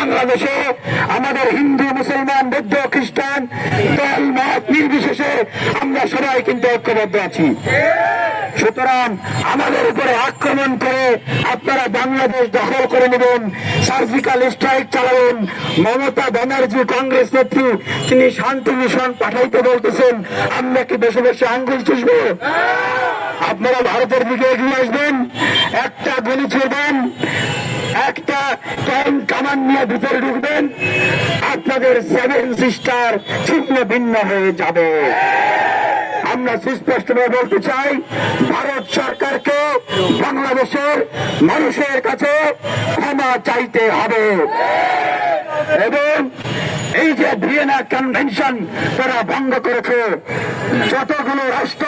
বাংলাদেশে আমাদের হিন্দু, মুসলমান, বৌদ্ধ, খ্রিস্টান দল মত নির্বিশেষে আমরা সবাই কিন্তু ঐক্যবদ্ধ আছি। সুতরাং আমাদের উপরে আক্রমণ করে আপনারা বাংলাদেশ দখল করে নেবেন সার্জিক্যাল স্ট্রাইক চালাবেন। মমতা ব্যানার্জি কংগ্রেস নেত্রী, তিনি শান্তি মিশন পাঠাইতে বলতেছেন, আমরা কি বসে বসে আঙ্গুল চুষবো? আপনারা ভারতের দিকে এগিয়ে আসবেন, একটা গুলি ছুড়বেন একটা ট্যাঙ্ক কামান নিয়ে ভিতরে ঢুকবেন, আপনাদের সেভেন সিস্টার ছিন্ন ভিন্ন হয়ে যাবে। আমরা সুস্পষ্টভাবে বলতে চাই, ভারত সরকারকে বাংলাদেশের মানুষের কাছে ক্ষমা চাইতে হবে। এবং এই যে ভিয়েনা কনভেনশন তারা ভঙ্গ করেছে, যতগুলো রাষ্ট্র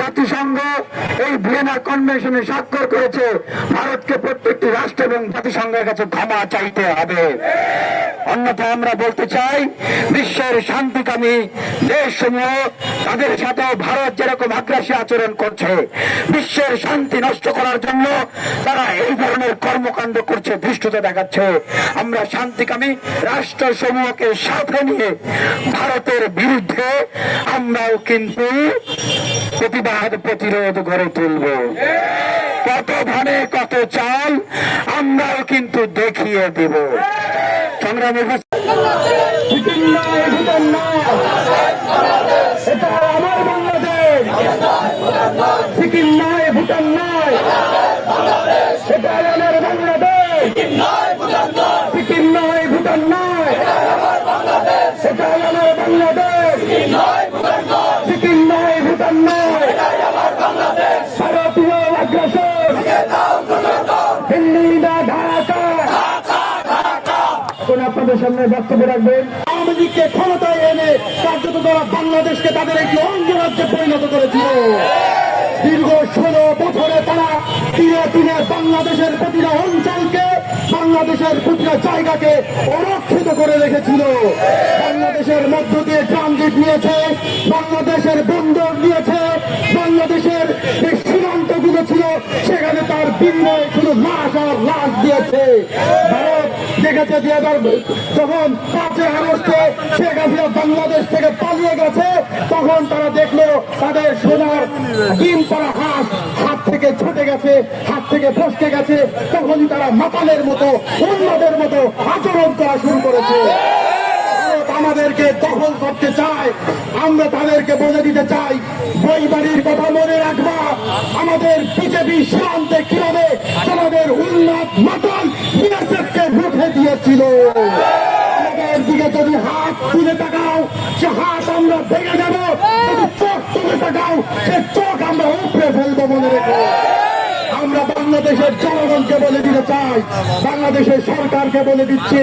জাতিসংঘ এই ভিয়েনা কনভেনশনে স্বাক্ষর করেছে, ভারতকে প্রত্যেকটি রাষ্ট্র এবং জাতিসংঘের কাছে ক্ষমা চাইতে হবে। অন্যথায় আমরা বলতে চাই, বিশ্বের শান্তিকামী দেশসমূহ তাদের সাথে ভারত যেরকম আগ্রাসী আচরণ করছে, বিশ্বের শান্তি নষ্ট করার জন্য তারা এই ধরনের কর্মকাণ্ড করছে, ধৃষ্টতা দেখাচ্ছে। আমরা শান্তিকামী রাষ্ট্র সমূহকে সাথে নিয়ে ভারতের বিরুদ্ধে আমরাও কিন্তু প্রতিবাদ প্রতিরোধ গড়ে তুলব। কত ধানে কত চাল আমরাও কিন্তু দেখিয়ে দেব। সংগ্রামী সিকিম নয় ভুটান নয় এটা আমার বাংলাদেশ সিকিম নয় ভুটান নয় এটা আমার বাংলাদেশ সিকিম নয় ভুটান নয় এটা আমার বাংলাদেশ সিকিম নয় ভুটান নয় ভারতীয় আগ্রাসন দিল্লি না ঢাকা আপনাদের সামনে বক্তব্য রাখবেন। আওয়ামী লীগকে ক্ষমতায় এনে কার্যত তারা বাংলাদেশকে তাদের একটি অঙ্গরাজ্যে পরিণত করেছিল। দীর্ঘ ষোলো বছরে তারা তিনে তিনে বাংলাদেশের প্রতিটা অঞ্চলকে, বাংলাদেশের প্রতিটা জায়গাকে অরক্ষিত করে রেখেছিল। বাংলাদেশের মধ্য দিয়ে ট্রানজিট নিয়েছে, বাংলাদেশের বন্দর নিয়েছে তার বিনিময়ে শুধু লাশ আর লাশ দিয়েছে। দেখেছে দুই হাজার যখন পাঁচই আগস্টে শেখ হাসিনা বাংলাদেশ থেকে পালিয়ে গেছে, তখন তারা দেখল তাদের সোনার ডিম পাড়া হাত হাত থেকে ছুটে গেছে, হাত থেকে ফসকে গেছে। তখনই তারা মাতালের মতো, অন্যদের মতো আচরণ করা শুরু করেছে। আমাদেরকে দখল করতে চায়, আমরা তাদেরকে বলে দিতে চাই, বই বাড়ির কথা মনে রাখবা। আমাদের বিজেপি সীমান্তে কীভাবে তোমাদের উন্নত মাতাল বিএসএফকে রুখে দিয়েছিল? দিকে যদি হাত তুলে তাকাও, সে হাত আমরা ভেঙে দেব। চোখ তুলে তাকাও, সে চোখ আমরা উপড়ে ফেলব মনে বাংলাদেশের জনগণকে বলে দিতে চাই, বাংলাদেশের সরকারকে বলে দিচ্ছি,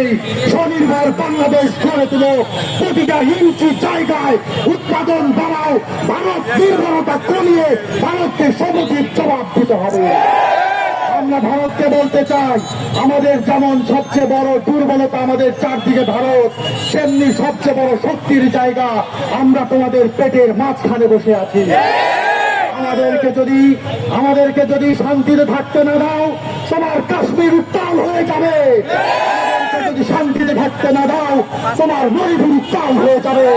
স্বনির্ভর বাংলাদেশ গড়ে তুলো। প্রতিটা ইঞ্চি জায়গায় উৎপাদন বাড়াও, ভারত নির্ভরতা কমিয়ে ভারতকে সমুদ্রের জবাব দিতে হবে। আমরা ভারতকে বলতে চাই, আমাদের যেমন সবচেয়ে বড় দুর্বলতা আমাদের চারদিকে ভারত সেমনি সবচেয়ে বড় শক্তির জায়গা আমরা তোমাদের পেটের মাঝখানে বসে আছি। আমাদেরকে যদি আমাদেরকে যদি শান্তিতে থাকতে না দাও, তোমার কাশ্মীর উত্তাল হয়ে যাবে। যদি শান্তিতে থাকতে না দাও, তোমার মণিপুর উত্তাল হয়ে যাবে।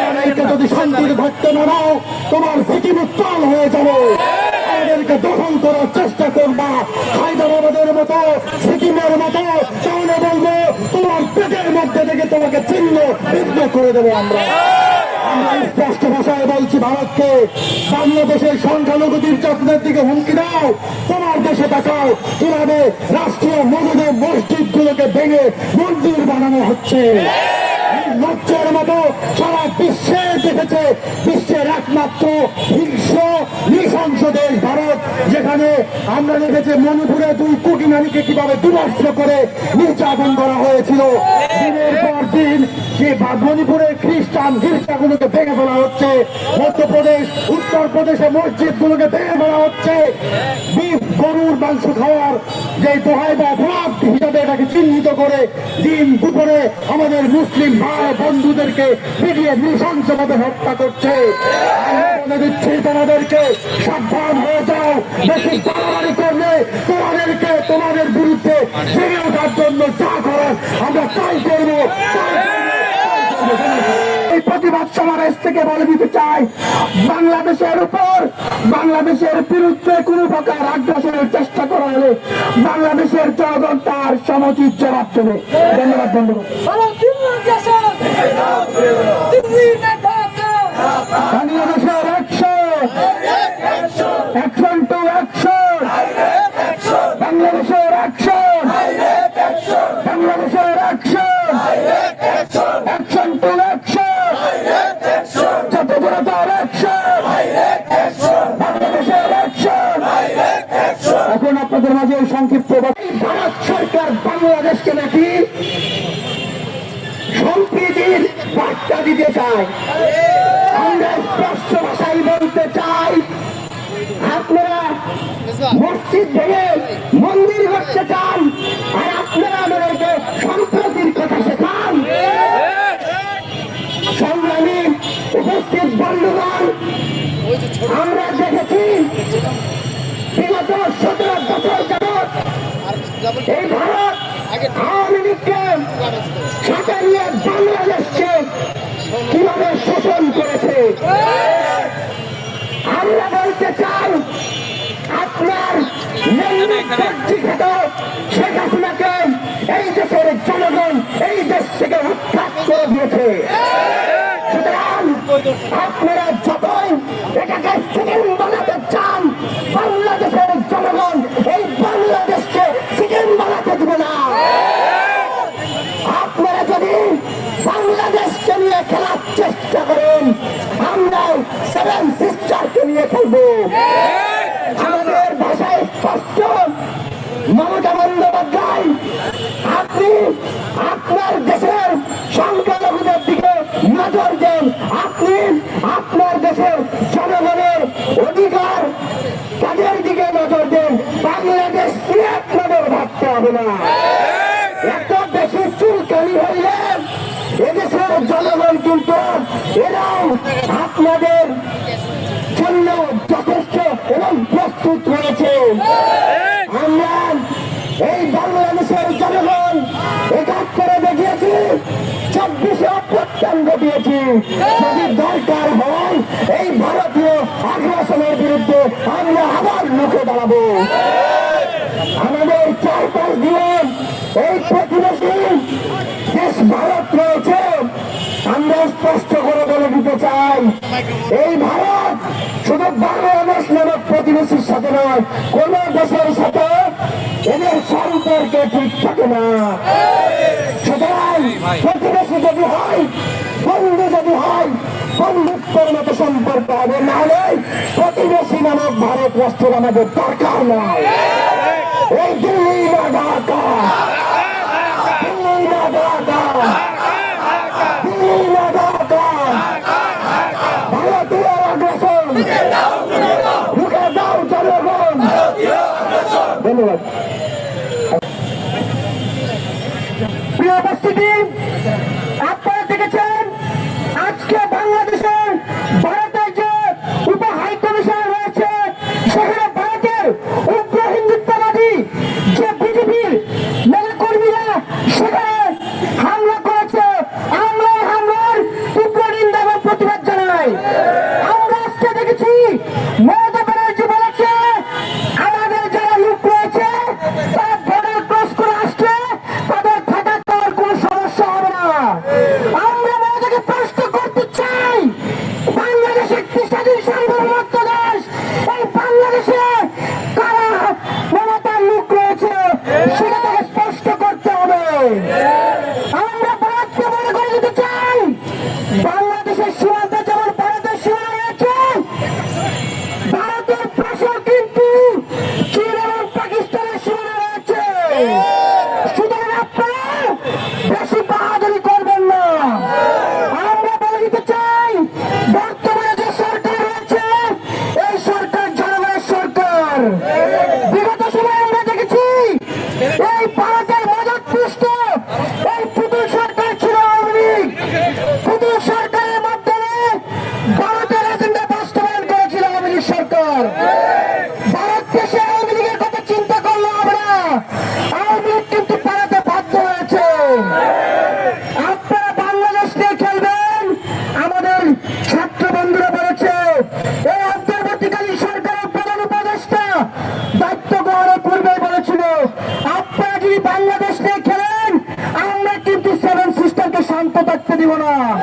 আমাদেরকে যদি শান্তিতে থাকতে না দাও, তোমার সিকিম উত্তাল হয়ে যাবে। আমাদেরকে দখল করার চেষ্টা করবা। হায়দ্রাবাদের মতো, সিকিমের মতো, তাহলে বলব, তোমার পেটের মধ্যে থেকে তোমাকে চিহ্ন বিঘ্ন করে দেবো আমরা। স্পষ্ট ভাষায় বলছি, ভারতকে বাংলাদেশের সংখ্যালঘুদের যত্নের দিকে হুমকি দাও। তোমার দেশে দেখাও, কীভাবে রাষ্ট্রীয় মনোদে মসজিদ গুলোকে ভেঙে মন্দির বানানো হচ্ছে। মতো সারা বিশ্বে দেখেছে বিশ্বের একমাত্র হিংস্র, নৃশংস দেশ ভারত, যেখানে আমরা দেখেছি মণিপুরে দুই কোটি নারীকে কীভাবে দুরস্ত্র করে নির্যাতন করা হয়েছিল। দিনের পর দিন যে মণিপুরের খ্রিস্টান গির্জাগুলোকে ভেঙে ফেলা হচ্ছে। মধ্যপ্রদেশ উত্তরপ্রদেশে মসজিদগুলোকে ভেঙে ফেলা হচ্ছে। বিফ গরুর মাংস খাওয়ার যে দোহাই বা অপরাধ হিসাবে এটাকে চিহ্নিত করে দিন দুপুরে আমাদের মুসলিম ভাই বন্ধুদেরকে পিটিয়ে নৃশংসভাবে হত্যা করছে। দিচ্ছি সাবধান হয়ে যাও। বেশি বাড়াবাড়ি করলে তোমাদেরকে তোমাদের বিরুদ্ধে ওঠার জন্য যা করার আমরা তাই প্রতিবাদ সমাবেশ থেকে বলে দিতে চাই। বাংলাদেশের উপর, বাংলাদেশের বিরুদ্ধে কোন প্রকার আগ্রাসনের চেষ্টা করা হলে বাংলাদেশের জনগণ তার সমুচিত জবাব দেবে। ধন্যবাদ ধন্যবাদ ভারত সরকার বাংলাদেশকে নাকি সম্প্রীতির বার্তা দিতে চায়। আমরা স্পষ্ট ভাষায় বলতে চাই, আপনারা মসজিদ ভেঙে মন্দির করতে চান, আর আপনারা আমাদেরকে সম্প্রতির কথা শেখান। সংগ্রামী উপস্থিত বন্ধুগণ, আমরা দেখেছি, বিগত কীভাবে শোষণ করেছে? আমরা বলতে চাই, আপনার শেখ হাসিনাকে এই দেশের জনগণ, এই দেশ থেকে উৎখাত করে দিয়েছে। আপনারা যতই এটাকে সিকিম সেভেন সিস্টারকে নিয়ে খেলব আমাদের ভাষায় স্পষ্ট মমতা বন্দ্যোপাধ্যায় আপনি আপনার দেশের সংখ্যালঘুদের দিকে নজর দেন। আপনি আপনার দেশের জনগণের অধিকার ঘটিয়েছি যদি দরকার হয়, এই ভারতীয় আগ্রাসনের বিরুদ্ধে আমরা আবার মুখে দাঁড়াবো। আমাদের চার পাঁচ দিন এই প্রতিবেশী দেশ ভারত রয়েছে। আমরা স্পষ্ট করে বলে দিতে চাই, এই ভারত শুধু বাংলাদেশ নামক প্রতিবেশীর সাথে নয়, কোন দেশের সাথে এদের সম্পর্কে ঠিক থাকে না। বন্ধুত্বের মতো সম্পর্ক হবে নাহলে প্রতিবেশী নামক ভারত রাষ্ট্রের আমাদের দরকার নয়। এই দিল্লি না না না ধন্যবাদ।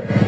Yeah.